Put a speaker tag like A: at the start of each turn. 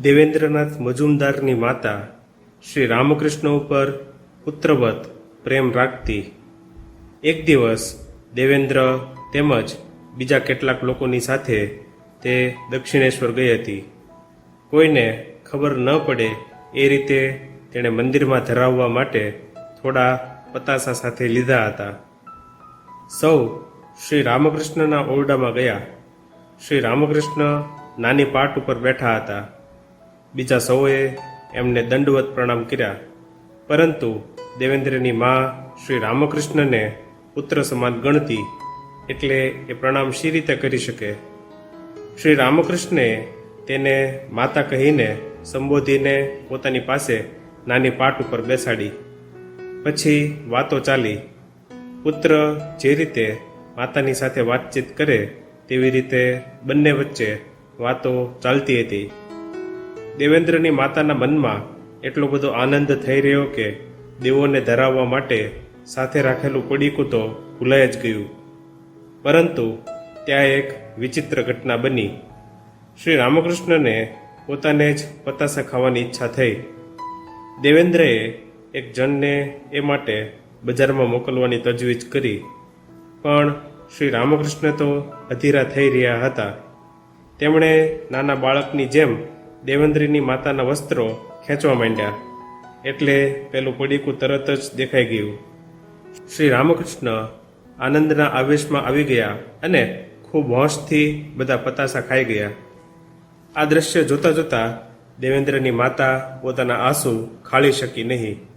A: દેવેન્દ્રનાથ મજુમદારની માતા શ્રી રામકૃષ્ણ ઉપર પુત્રવત પ્રેમ રાખતી. એક દિવસ દેવેન્દ્ર તેમજ બીજા કેટલાક લોકોની સાથે તે દક્ષિણેશ્વર ગઈ હતી. કોઈને ખબર ન પડે એ રીતે તેણે મંદિરમાં ધરાવવા માટે થોડા પતાસા સાથે લીધા હતા. સૌ શ્રી રામકૃષ્ણના ઓરડામાં ગયા. શ્રી રામકૃષ્ણ નાની પાટ ઉપર બેઠા હતા. બીજા સૌએ એમને દંડવત પ્રણામ કર્યા. પરંતુ દેવેન્દ્રની મા શ્રી રામકૃષ્ણને પુત્ર સમાન ગણતી એટલે એ પ્રણામ શી રીતે કરી શકે? શ્રી રામકૃષ્ણે તેને માતા કહીને સંબોધીને પોતાની પાસે નાની પાટ ઉપર બેસાડી. પછી વાતો ચાલી. પુત્ર જે રીતે માતાની સાથે વાતચીત કરે તેવી રીતે બંને વચ્ચે વાતો ચાલતી હતી. દેવેન્દ્રની માતાના મનમાં એટલો બધો આનંદ થઈ રહ્યો કે દેવોને ધરાવવા માટે સાથે રાખેલું પડીકું તો ભૂલાઈ જ ગયું. પરંતુ ત્યાં એક વિચિત્ર ઘટના બની. શ્રી રામકૃષ્ણને પોતાને જ પતાસા ખાવાની ઈચ્છા થઈ. દેવેન્દ્રએ એક જણને એ માટે બજારમાં મોકલવાની તજવીજ કરી. પણ શ્રી રામકૃષ્ણ તો અધીરા થઈ રહ્યા હતા. તેમણે નાના બાળકની જેમ દેવેન્દ્રની માતાના વસ્ત્રો ખેંચવા માંડ્યા. એટલે પેલું પડીકું તરત જ દેખાઈ ગયું. શ્રી રામકૃષ્ણ આનંદના આવેશમાં આવી ગયા અને ખૂબ હોંશથી બધા પતાસા ખાઈ ગયા. આ દ્રશ્ય જોતા જોતા દેવેન્દ્રની માતા પોતાના આંસુ ખાળી શકી નહીં.